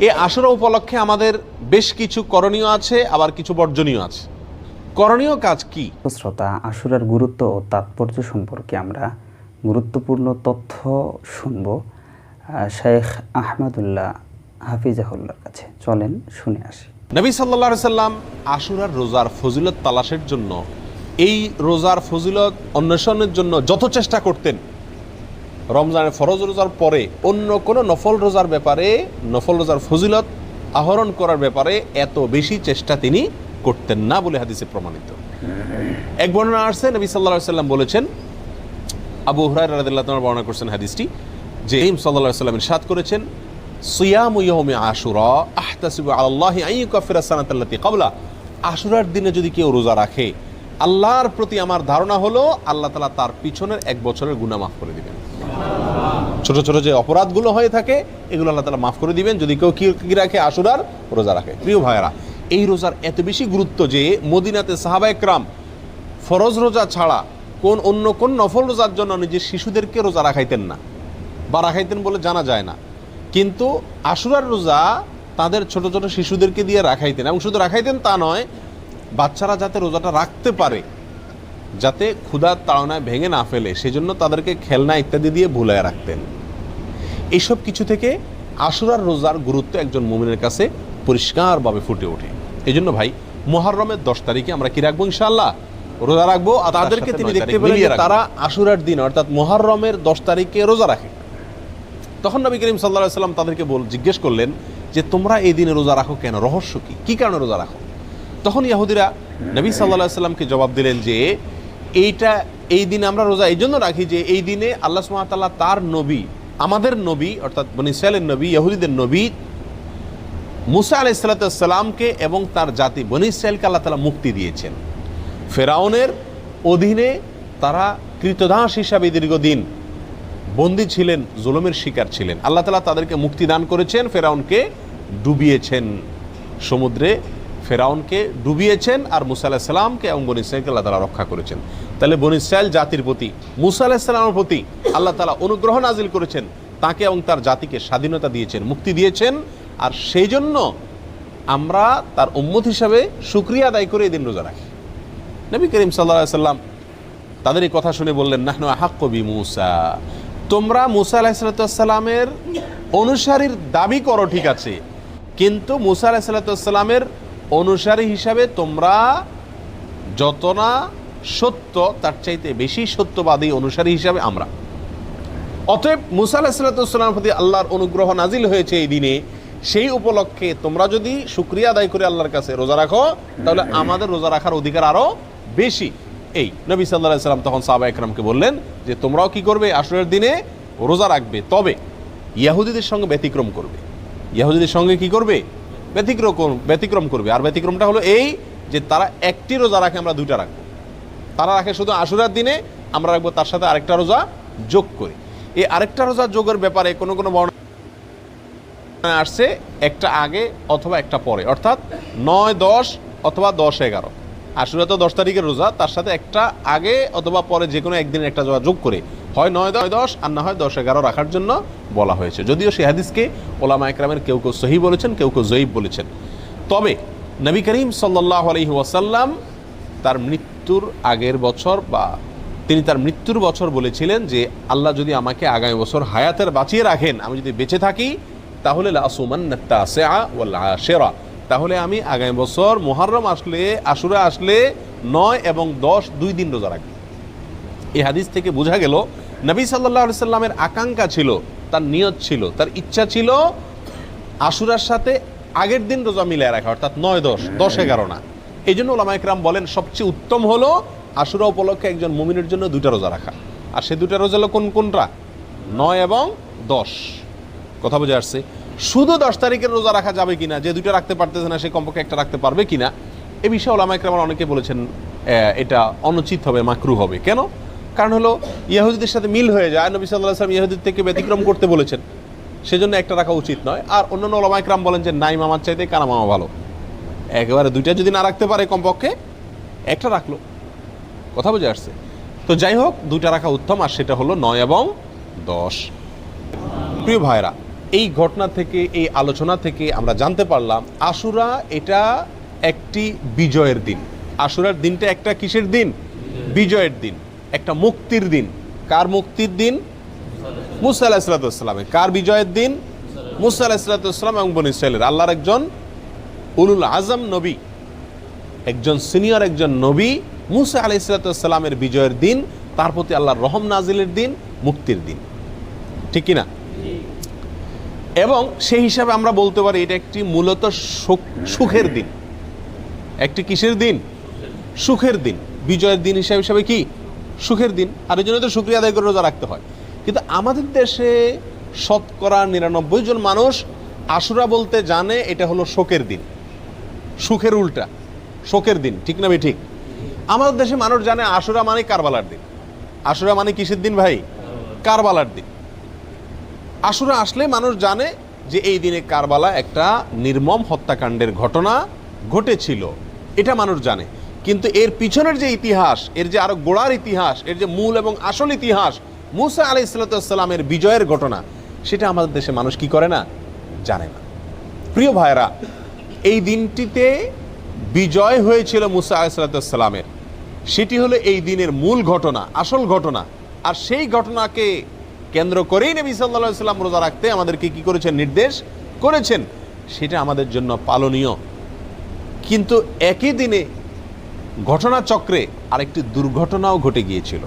এই আশুরা উপলক্ষে আমাদের বেশ কিছু করণীয় আছে আবার কিছু বর্জনীয় আছে। করণীয় কাজ কি? শ্রোতা আশুরার গুরুত্ব ও তাৎপর্য সম্পর্কে আমরা গুরুত্বপূর্ণ তথ্য শুনব। শেখ আহমদুল্লাহ হাফিজাহুল্লার কাছে। চলেন শুনে আসি। নবী সাল্লা সাল্লাম আশুরার রোজার ফজিলত তালাশের জন্য এই রোজার ফজিলত অন্বেষণের জন্য যত চেষ্টা করতেন রমজানের ফরজ রোজার পরে অন্য কোনো নফল রোজার ব্যাপারে, নফল রোজার ফজিলত আহরণ করার ব্যাপারে এত বেশি চেষ্টা তিনি করতেন না বলে হাদিসে প্রমাণিত। এক বর্ণনা আসছে, নবী সাল্লাহ সাল্লাম বলেছেন, আবু হুরাই রাদিল্লাহ তোমার বর্ণনা করছেন হাদিসটি, যে ইম সাল্লাহ সাল্লাম ইরশাদ করেছেন, সিয়াম ইয়াউমি আশুরা, আহতাসিবু আলাল্লাহি আন ইউকাফিরা সানাতাল্লাতি ক্বাবলা। আশুরার দিনে যদি কেউ রোজা রাখে, আল্লাহর প্রতি আমার ধারণা হলো, আল্লাহ তালা তার পিছনের এক বছরের গুনাহ মাফ করে দিবেন। ছোট ছোট যে অপরাধগুলো হয়ে থাকে, এগুলো আল্লাহ তালা মাফ করে দিবেন। যদি কেউ কি রাখে আশুরার রোজা রাখে। প্রিয় ভাইয়েরা, এই রোজার এত বেশি গুরুত্ব যে মদিনাতে সাহাবা একরাম ফরজ রোজা ছাড়া কোন অন্য কোন নফল রোজার জন্য নিজের শিশুদেরকে রোজা রাখাইতেন না বা রাখাইতেন বলে জানা যায় না। কিন্তু আশুরার রোজা তাদের ছোট ছোট শিশুদেরকে দিয়ে রাখাইতেন এবং শুধু রাখাইতেন তা নয়, বাচ্চারা যাতে রোজাটা রাখতে পারে যাতে ক্ষুধার তাড়নায় ভেঙে না ফেলে সেজন্য তাদেরকে খেলনা ইত্যাদি দিয়ে ভুলায় রাখতেন। এইসব কিছু থেকে আশুরার রোজার গুরুত্ব একজন মুমিনের কাছে পরিষ্কারভাবে ফুটে ওঠে। এই জন্য ভাই মহরমের দশ তারিখে আমরা কি রাখব ইনশাল্লাহ রোজা রাখব তাদেরকে তিনি দেখতে পেলেন তারা আশুরার দিন অর্থাৎ মহরমের দশ তারিখে রোজা রাখে। তখন নবী করিম সাল্লাহ সাল্লাম তাদেরকে বল জিজ্ঞেস করলেন যে তোমরা এই দিনে রোজা রাখো কেন? রহস্য কি? কি কারণে রোজা রাখো? তখন ইয়াহুদিরা নবী সাল্লাহ সাল্লামকে জবাব দিলেন যে এইটা, এই দিনে আমরা রোজা, এই জন্য রাখি যে এই দিনে আল্লাহ সুমাতাল্লাহ তার নবী, আমাদের নবী, অর্থাৎ বনিসালের নবী, ইহুদিদের নবী, মুসা আলাইসাল্লামকে এবং তার জাতি বনিসাইলকে আল্লাহ তালা মুক্তি দিয়েছেন। ফেরাউনের অধীনে তারা কৃতদাস হিসাবে দীর্ঘদিন বন্দী ছিলেন, জুলমের শিকার ছিলেন। আল্লাহ তালা তাদেরকে মুক্তি দান করেছেন, ফেরাউনকে ডুবিয়েছেন সমুদ্রে। ফেরাউনকে ডুবিয়েছেন আর মুসা আলাহ সাল্লামকে এবং বনি ইসরায়েলকে আল্লাহ তালা রক্ষা করেছেন। তাহলে বনি ইসরায়েল জাতির প্রতি, মুসা আলাহ সাল্লামের প্রতি আল্লাহ তালা অনুগ্রহ নাজিল করেছেন, তাকে এবং তার জাতিকে স্বাধীনতা দিয়েছেন, মুক্তি দিয়েছেন আর সেই জন্য আমরা তার উম্মত হিসাবে সুক্রিয়া আদায় করে এই দিন রোজা রাখি। নবী করিম সাল্লাহ সাল্লাম তাদের এই কথা শুনে বললেন, নাহনু হাক্কবি মুসা। তোমরা মুসা আলাহিসাল্লামের অনুসারীর দাবি করো, ঠিক আছে। কিন্তু মুসা আলাহিসাল্লামের অনুসারী হিসাবে তোমরা যত না সত্য, তার চাইতে বেশি সত্যবাদী অনুসারী হিসাবে আমরা। অতএব মুসা আলাহিসাল্লামের প্রতি আল্লাহর অনুগ্রহ নাজিল হয়েছে এই দিনে। সেই উপলক্ষে তোমরা যদি শুক্রিয়া আদায় করে আল্লাহর কাছে রোজা রাখো, তাহলে আমাদের রোজা রাখার অধিকার আরও বেশি। এই নবী সাল্লাহ সাল্লাম তখন সাহবা একরামকে বললেন যে, তোমরাও কি করবে? আসরের দিনে রোজা রাখবে। তবে ইয়াহুদিদের সঙ্গে ব্যতিক্রম করবে। ইয়াহুদিদের সঙ্গে কি করবে? ব্যতিক্রম কর- ব্যতিক্রম করবে। আর ব্যতিক্রমটা হলো এই যে তারা একটি রোজা রাখে, আমরা দুইটা রাখব। তারা রাখে শুধু আশুরার দিনে, আমরা রাখব তার সাথে আরেকটা রোজা যোগ করে। এই আরেকটা রোজা যোগের ব্যাপারে কোনো কোনো বর্ণনা আসছে, একটা আগে অথবা একটা পরে। অর্থাৎ নয়, দশ অথবা দশ, এগারো। আশুরা তো দশ তারিখের রোজা, তার সাথে একটা আগে অথবা পরে যে কোনো একদিন একটা রোজা যোগ করে। হয় নয় দশ দশ, আর না হয় দশ এগারো রাখার জন্য বলা হয়েছে। যদিও সে হাদিসকে ওলামা একরামের কেউ কেউ সহি বলেছেন, কেউ কেউ জয়ীব বলেছেন। তবে নবী করিম সাল্লাহ আলহি ওয়াসাল্লাম তার মৃত্যুর আগের বছর বা তিনি তার মৃত্যুর বছর বলেছিলেন যে, আল্লাহ যদি আমাকে আগামী বছর হায়াতের বাঁচিয়ে রাখেন, আমি যদি বেঁচে থাকি, তাহলে লাসুমান সেরা তাহলে আমি আগামী বছর মোহাররম আসলে, আশুরা আসলে নয় এবং দশ দুই দিন রোজা রাখব। এই হাদিস থেকে বোঝা গেল নবী সাল্লাহ সাল্লামের আকাঙ্ক্ষা ছিল, তার নিয়ত ছিল, তার ইচ্ছা ছিল আশুরার সাথে আগের দিন রোজা মিলিয়ে রাখা, অর্থাৎ নয় দশ দশ এগারো না। এই জন্য ওলামা একরাম বলেন, সবচেয়ে উত্তম হলো আশুরা উপলক্ষে একজন মুমিনের জন্য দুইটা রোজা রাখা। আর সে দুইটা রোজা হলো কোন, কোনটা? নয় এবং দশ। কথা বোঝা আসছে? শুধু দশ তারিখের রোজা রাখা যাবে কিনা, যে দুইটা রাখতে পারতেছে না, সে কমপক্ষে একটা রাখতে পারবে কিনা, এ বিষয়ে ওলামা একরাম অনেকে বলেছেন এটা অনুচিত হবে, মাকরু হবে। কেন? কারণ হলো ইয়াহুদিদের সাথে মিল হয়ে যায়। নবী সাল্লাহ আসলাম ইয়াহুদির থেকে ব্যতিক্রম করতে বলেছেন। সেজন্য একটা রাখা উচিত নয়। আর অন্যান্য ওলামা একরাম বলেন যে, নাই মামার চাইতে কানা মামা ভালো? একেবারে দুইটা যদি না রাখতে পারে কমপক্ষে, একটা রাখল। কথা বুঝে আসছে? তো যাই হোক, দুইটা রাখা উত্তম, আর সেটা হলো নয় এবং দশ। প্রিয় ভাইরা, এই ঘটনা থেকে, এই আলোচনা থেকে আমরা জানতে পারলাম, আশুরা এটা একটি বিজয়ের দিন। আশুরার দিনটা একটা কিসের দিন? বিজয়ের দিন। একটা মুক্তির দিন। কার মুক্তির দিন? মুসা আলাহ কার বিজয়ের দিন? মুসা আলাহ এবং বন ইসরায়েলের আল্লাহর একজন উলুল আজম নবী। একজন সিনিয়র একজন নবী মুসা আলাহ সাল্লাতামের বিজয়ের দিন, তার প্রতি আল্লাহর রহম নাজিলের দিন, মুক্তির দিন। ঠিক কিনা? এবং সেই হিসাবে আমরা বলতে পারি এটা একটি মূলত সুখ- সুখের দিন। একটি কিসের দিন? সুখের দিন। বিজয়ের দিন হিসাবে হিসাবে কি? সুখের দিন আর এই জন্য তো শুক্রিয়া আদায় করে রোজা রাখতে হয়। কিন্তু আমাদের দেশে শতকরা নিরানব্বই জন মানুষ আশুরা বলতে জানে এটা হলো শোকের দিন। সুখের উল্টা, শোকের দিন, ঠিক না ঠিক আমাদের দেশে মানুষ জানে আশুরা মানে কারবালার দিন। আশুরা মানে কিসের দিন ভাই? কারবালার দিন। আশুরা আসলে মানুষ জানে যে এই দিনে কারবালা একটা নির্মম হত্যাকাণ্ডের ঘটনা ঘটেছিল। এটা মানুষ জানে। কিন্তু এর পিছনের যে ইতিহাস, এর যে আরও গোড়ার ইতিহাস, এর যে মূল এবং আসল ইতিহাস, মুসা আলি ইসলাতামের বিজয়ের ঘটনা, সেটা আমাদের দেশে মানুষ কি করে না? জানে না। প্রিয় ভাইরা এই দিনটিতে বিজয় হয়েছিল মুসা আলাইসালামের সেটি হলো এই দিনের মূল ঘটনা, আসল ঘটনা। আর সেই ঘটনাকে কেন্দ্র করেই নবী সাল্লা সাল্লাম রোজা রাখতে আমাদেরকে কি করেছেন, নির্দেশ করেছেন? সেটা আমাদের জন্য পালনীয়। কিন্তু একই দিনে ঘটনাচক্রে আরেকটি দুর্ঘটনাও ঘটে গিয়েছিল।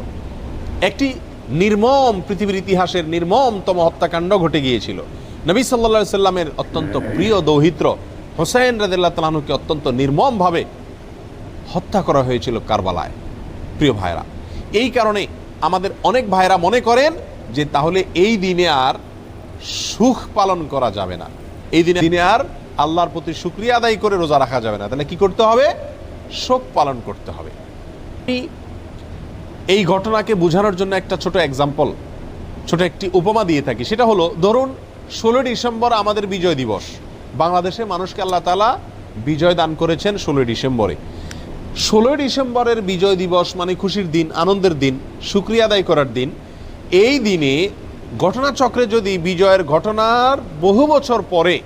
একটি নির্মম পৃথিবীর ইতিহাসের নির্মমতম হত্যাকাণ্ড ঘটে গিয়েছিল। নবী সাল্লা সাল্লামের অত্যন্ত প্রিয় দৌহিত্র হোসেন রাদিল্লাহ তালাহুকে অত্যন্ত নির্মমভাবে হত্যা করা হয়েছিল কারবালায়। প্রিয় ভাইরা এই কারণে আমাদের অনেক ভাইরা মনে করেন যে তাহলে এই দিনে আর সুখ পালন করা যাবে না। এই দিনে দিনে আর আল্লাহর প্রতি শুক্রিয়া আদায় করে রোজা রাখা যাবে না। তাহলে কি করতে হবে? শোক পালন করতে হবে। এই- ঘটনাকে বোঝানোর জন্য একটা ছোট এক্সাম্পল ছোট একটি উপমা দিয়ে থাকি। সেটা হলো, ধরুন ষোলোই ডিসেম্বর আমাদের বিজয় দিবস। বাংলাদেশে মানুষকে আল্লাহ তালা বিজয় দান করেছেন ষোলোই ডিসেম্বরে। ষোলোই ডিসেম্বরের বিজয় দিবস মানে খুশির দিন, আনন্দের দিন, শুক্রিয়া আদায় করার দিন। এই দিনে ঘটনাচক্রে যদি বিজয়ের ঘটনার বহু বছর পরে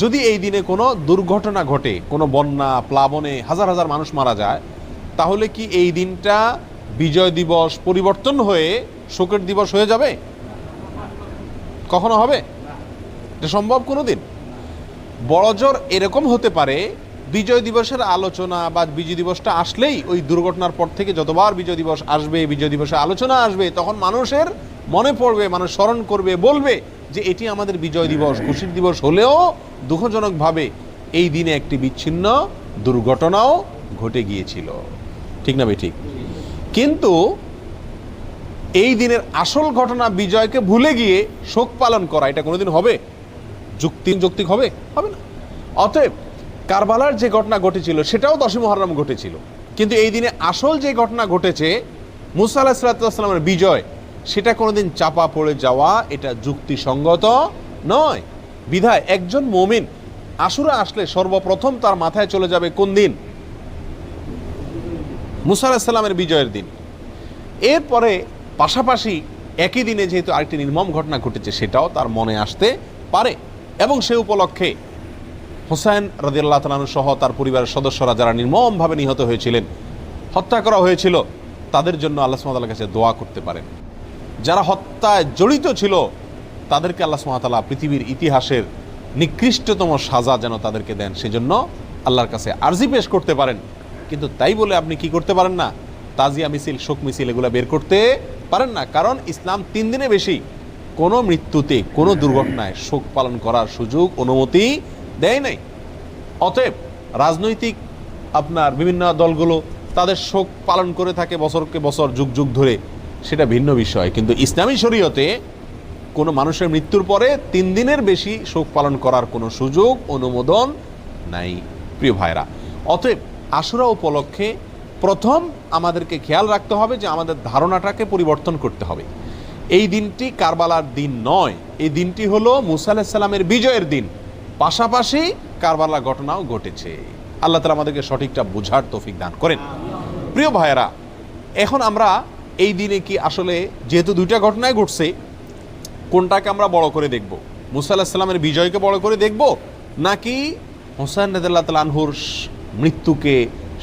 যদি এই দিনে কোনো দুর্ঘটনা ঘটে, কোনো বন্যা, প্লাবনে হাজার হাজার মানুষ মারা যায়, তাহলে কি এই দিনটা বিজয় দিবস পরিবর্তন হয়ে শোকের দিবস হয়ে যাবে? কখনো হবে? এটা সম্ভব কোনো দিন বড়জোর এরকম হতে পারে, বিজয় দিবসের আলোচনা বা বিজয় দিবসটা আসলেই ওই দুর্ঘটনার পর থেকে যতবার বিজয় দিবস আসবে, বিজয় দিবসে আলোচনা আসবে, তখন মানুষের মনে পড়বে, মানুষ স্মরণ করবে, বলবে যে এটি আমাদের বিজয় দিবস, খুশির দিবস হলেও দুঃখজনকভাবে এই দিনে একটি বিচ্ছিন্ন দুর্ঘটনাও ঘটে গিয়েছিল। ঠিক না ঠিক? কিন্তু এই দিনের আসল ঘটনা বিজয়কে ভুলে গিয়ে শোক পালন করা, এটা কোনোদিন হবে? যুক্তি, যৌক্তিক হবে? হবে না। অতএব কারবালার যে ঘটনা ঘটেছিল, সেটাও দশই মহরম ঘটেছিল। কিন্তু এই দিনে আসল যে ঘটনা ঘটেছে, মুসা আলাহ সাল্লামের বিজয় সেটা কোনোদিন চাপা পড়ে যাওয়া, এটা যুক্তিসঙ্গত নয়। বিধায় একজন মমিন আশুরা আসলে সর্বপ্রথম তার মাথায় চলে যাবে কোন দিন? মুসা বিজয়ের দিন। এরপরে পাশাপাশি একই দিনে যেহেতু আরেকটি নির্মম ঘটনা ঘটেছে, সেটাও তার মনে আসতে পারে। এবং সে উপলক্ষে হোসেন রাজিয়াল্লাহ তালানু সহ তার পরিবারের সদস্যরা যারা নির্মমভাবে নিহত হয়েছিলেন, হত্যা করা হয়েছিল, তাদের জন্য আল্লাহ সুমাতার কাছে দোয়া করতে পারেন। যারা হত্যায় জড়িত ছিল, তাদেরকে আল্লাহ সুমাতালা পৃথিবীর ইতিহাসের নিকৃষ্টতম সাজা যেন তাদেরকে দেন। সেজন্য আল্লাহর কাছে আর্জি পেশ করতে পারেন। কিন্তু তাই বলে আপনি কি করতে পারেন না? তাজিয়া মিছিল, শোক মিছিল এগুলো বের করতে পারেন না। কারণ ইসলাম তিন দিনে বেশি। কোনো মৃত্যুতে, কোনো দুর্ঘটনায় শোক পালন করার সুযোগ, অনুমতি দেয় নাই। অতএব রাজনৈতিক আপনার বিভিন্ন দলগুলো তাদের শোক পালন করে থাকে বছরকে বছর, যুগ যুগ ধরে। সেটা ভিন্ন বিষয়। কিন্তু ইসলামী শরীয়তে কোনো মানুষের মৃত্যুর পরে তিন দিনের বেশি শোক পালন করার কোনো সুযোগ, অনুমোদন নাই, প্রিয় ভাইরা অতএব আশুরা উপলক্ষে প্রথম আমাদেরকে খেয়াল রাখতে হবে যে আমাদের ধারণাটাকে পরিবর্তন করতে হবে। এই দিনটি কারবালার দিন নয়, এই দিনটি হলো মুসা বিজয়ের দিন। পাশাপাশি কারবালা ঘটনাও ঘটেছে। আল্লাহ তালা আমাদেরকে সঠিকটা বুঝার তৌফিক দান করেন। প্রিয় ভাইয়েরা, এখন আমরা এই দিনে কি আসলে যেহেতু দুইটা ঘটনায় ঘটছে, কোনটাকে আমরা বড় করে দেখব? মুসা আলাহিসাল্লামের বিজয়কে বড় করে দেখব, নাকি হোসেন রেদাল্লাহ তাল আনহুর মৃত্যুকে,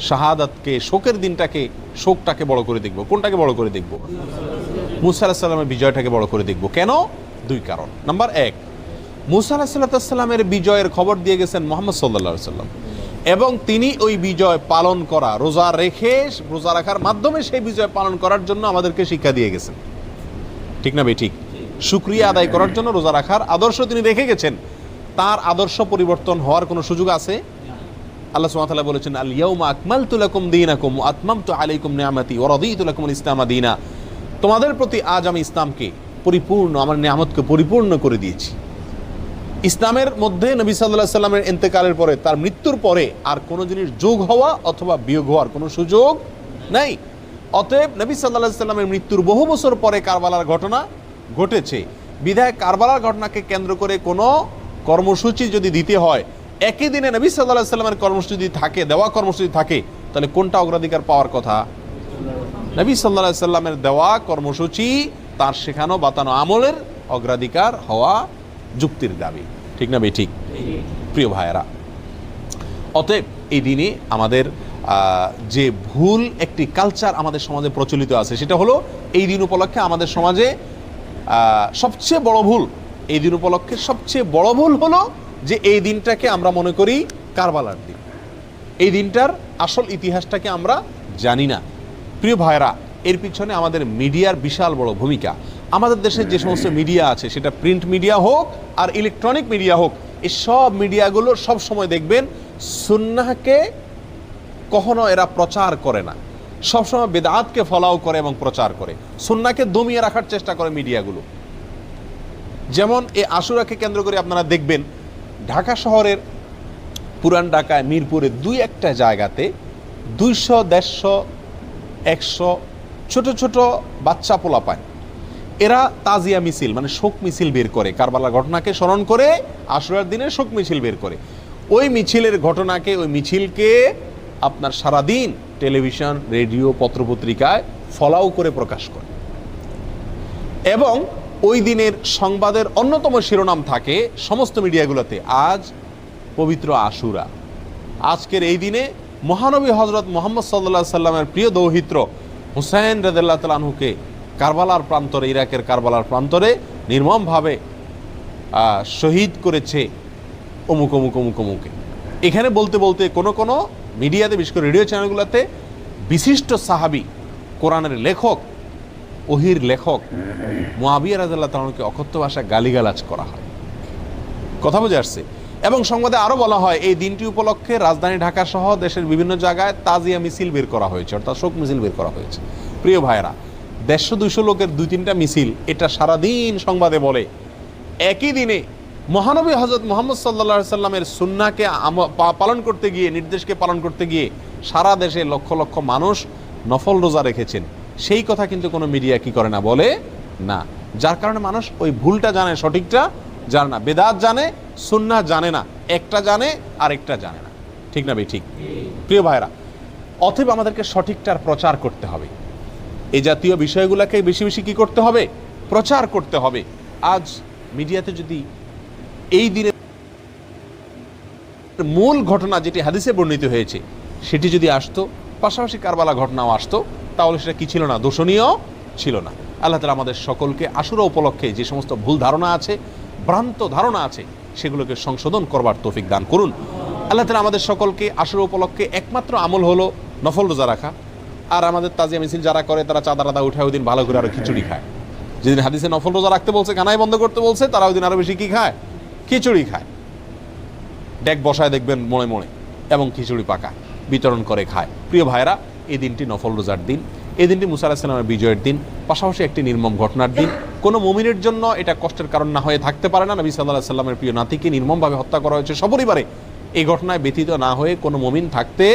শাহাদাতকে, শোকের দিনটাকে, শোকটাকে বড় করে দেখব? কোনটাকে বড় করে দেখব? মুসা আলাহিসাল্লামের বিজয়টাকে বড় করে দেখব। কেন? দুই কারণ। নাম্বার এক, মুসা আলাহিসাল্লামের বিজয়ের খবর দিয়ে গেছেন মোহাম্মদ সাল্লা সাল্লাম এবং তিনি ওই বিজয় পালন করা, রোজা রেখে রোজা রাখার মাধ্যমে সেই বিজয় পালন করার জন্য আমাদেরকে শিক্ষা দিয়ে গেছেন। ঠিক না ঠিক। সুক্রিয়া আদায় করার জন্য রোজা রাখার আদর্শ তিনি রেখে গেছেন। তার আদর্শ পরিবর্তন হওয়ার কোনো সুযোগ আছে? আল্লাহ সুবহানাহু বলেছেন আল ইয়াউমা আকমালতু লাকুম দীনাকুম ওয়া আতমামতু আলাইকুম নিআমাতি ওয়া রাদিতু লাকুম আল ইসলামা দীনা। তোমাদের প্রতি আজ আমি ইসলামকে পরিপূর্ণ, আমার নিয়ামতকে পরিপূর্ণ করে দিয়েছি। ইসলামের মধ্যে নবী সাল্লাল্লাহু সাল্লামের ইন্তেকালের পরে, তার মৃত্যুর পরে আর কোনো জিনিস যোগ হওয়া অথবা বিয়োগ হওয়ার কোনো সুযোগ নাই। অতএব নবী সাল্লাল্লাহু সাল্লামের মৃত্যুর বহু বছর পরে কারবালার ঘটনা ঘটেছে। বিধায় কারবালার ঘটনাকে কেন্দ্র করে কোনো কর্মসূচি যদি দিতে হয়, একই দিনে নবী সাল্লাল্লাহু সাল্লামের কর্মসূচি যদি থাকে, দেওয়া কর্মসূচি থাকে, তাহলে কোনটা অগ্রাধিকার পাওয়ার কথা? নবী সাল্লাহ সাল্লামের দেওয়া কর্মসূচি তার শেখানো, বাতানো আমলের অগ্রাধিকার হওয়া যুক্তির দাবি। ঠিক না বে ঠিক। প্রিয় ভাইয়েরা, অতএব এই দিনে আমাদের যে ভুল একটি কালচার আমাদের সমাজে প্রচলিত আছে, সেটা হলো এই দিন উপলক্ষে আমাদের সমাজে সবচেয়ে বড় ভুল, এই দিন উপলক্ষে সবচেয়ে বড় ভুল হলো যে এই দিনটাকে আমরা মনে করি কারবালার দিন। এই দিনটার আসল ইতিহাসটাকে আমরা জানি না। প্রিয় ভাইরা এর পিছনে আমাদের মিডিয়ার বিশাল বড় ভূমিকা। আমাদের দেশের যে সমস্ত মিডিয়া আছে, সেটা প্রিন্ট মিডিয়া হোক আর ইলেকট্রনিক মিডিয়া হোক, এই সব মিডিয়াগুলো সব সময় দেখবেন সুন্নাহকে কখনো এরা প্রচার করে না। সবসময় বেদাতকে ফলাও করে এবং প্রচার করে। সুন্নাকে দমিয়ে রাখার চেষ্টা করে মিডিয়াগুলো। যেমন এই আশুরাকে কেন্দ্র করে আপনারা দেখবেন, ঢাকা শহরের পুরান ঢাকায়, মিরপুরে দুই একটা জায়গাতে দুইশো, দেড়শো, একশো ছোট ছোট বাচ্চা পোলা পায় এরা তাজিয়া মিছিল মানে শোক মিছিল বের করে। কারবালার ঘটনাকে স্মরণ করে আশুরার দিনে শোক মিছিল বের করে। ওই মিছিলের ঘটনাকে, ওই মিছিলকে আপনার সারাদিন টেলিভিশন, রেডিও, পত্রপত্রিকায় ফলাও করে প্রকাশ করে। এবং ওই দিনের সংবাদের অন্যতম শিরোনাম থাকে সমস্ত মিডিয়াগুলোতে, আজ পবিত্র আশুরা। আজকের এই দিনে মহানবী হজরত মোহাম্মদ সাল্লা সাল্লামের প্রিয় দৌহিত্র হুসাইন রাদিল্লাহ তালাহুকে কারবালার প্রান্তরে, ইরাকের কারবালার প্রান্তরে নির্মমভাবে শহীদ করেছে অমুক অমুক অমুক, অমুকে। এখানে বলতে বলতে কোনো কোনো মিডিয়াতে, বিশেষ করে রেডিও চ্যানেলগুলোতে বিশিষ্ট সাহাবি, কোরআনের লেখক, ওহির লেখক, মোয়াবিয়া রাজাল্লাহ তালকে অকথ্য ভাষায় গালিগালাজ করা হয়। কথা বুঝে আসছে? এবং সংবাদে আরও বলা হয়, এই দিনটি উপলক্ষে রাজধানী ঢাকা সহ দেশের বিভিন্ন জায়গায় তাজিয়া মিছিল বের করা হয়েছে, অর্থাৎ শোক মিছিল বের করা হয়েছে। প্রিয় ভাইরা দেড়শো দুশো লোকের দুই তিনটা মিছিল এটা সারাদিন সংবাদে বলে। একই দিনে মহানবী হজরত মোহাম্মদ সাল্লা সাল্লামের সুন্নাকে পালন করতে গিয়ে, নির্দেশকে পালন করতে গিয়ে সারা দেশে লক্ষ লক্ষ মানুষ নফল রোজা রেখেছেন। সেই কথা কিন্তু কোনো মিডিয়া কি করে না বলে? না। যার কারণে মানুষ ওই ভুলটা জানে, সঠিকটা জানে না। বেদাত জানে সুন্না জানে না। একটা জানে আর একটা জানে না। ঠিক না বে ঠিক। প্রিয় ভাইরা অতএব আমাদেরকে সঠিকটার প্রচার করতে হবে। এই জাতীয় বিষয়গুলোকে বেশি বেশি কি করতে হবে? প্রচার করতে হবে। আজ মিডিয়াতে যদি এই দিনে মূল ঘটনা যেটি হাদিসে বর্ণিত হয়েছে, সেটি যদি আসতো, পাশাপাশি কারবালা ঘটনাও আসতো, তাহলে সেটা কি ছিল না? দোষণীয় ছিল না। আল্লাহ তালা আমাদের সকলকে আশুরা উপলক্ষে যে সমস্ত ভুল ধারণা আছে, ভ্রান্ত ধারণা আছে, সেগুলোকে সংশোধন করবার তৌফিক দান করুন। আল্লাহ তালা আমাদের সকলকে আশুরা উপলক্ষে একমাত্র আমল হলো নফল রোজা রাখা। আর আমাদের তাজিয়া মিছিল যারা করে, তারা চাঁদা রাদা উঠায় ওই দিন ভালো করে আরও খিচুড়ি খায়। যেদিন হাদিসে নফল রোজা রাখতে বলছে, কানাই বন্ধ করতে বলছে, তারা ওই দিন আরও বেশি কি খায়? খিচুড়ি খায়। ডেক বসায় দেখবেন মোড়ে মোড়ে এবং খিচুড়ি পাকা, বিতরণ করে খায়। প্রিয় ভাইরা এই দিনটি নফল রোজার দিন। এই দিনটি মুসা আলাহিসাল্লামের বিজয়ের দিন, পাশাপাশি একটি নির্মম ঘটনার দিন। কোনো মমিনের জন্য এটা কষ্টের কারণ না হয়ে থাকতে পারে না। নবী সাল্লাহ সাল্লামের প্রিয় নাতিকে নির্মমভাবে হত্যা করা হয়েছে সপরিবারে এই ঘটনায় ব্যথিত না হয়ে কোনো মমিন থাকতে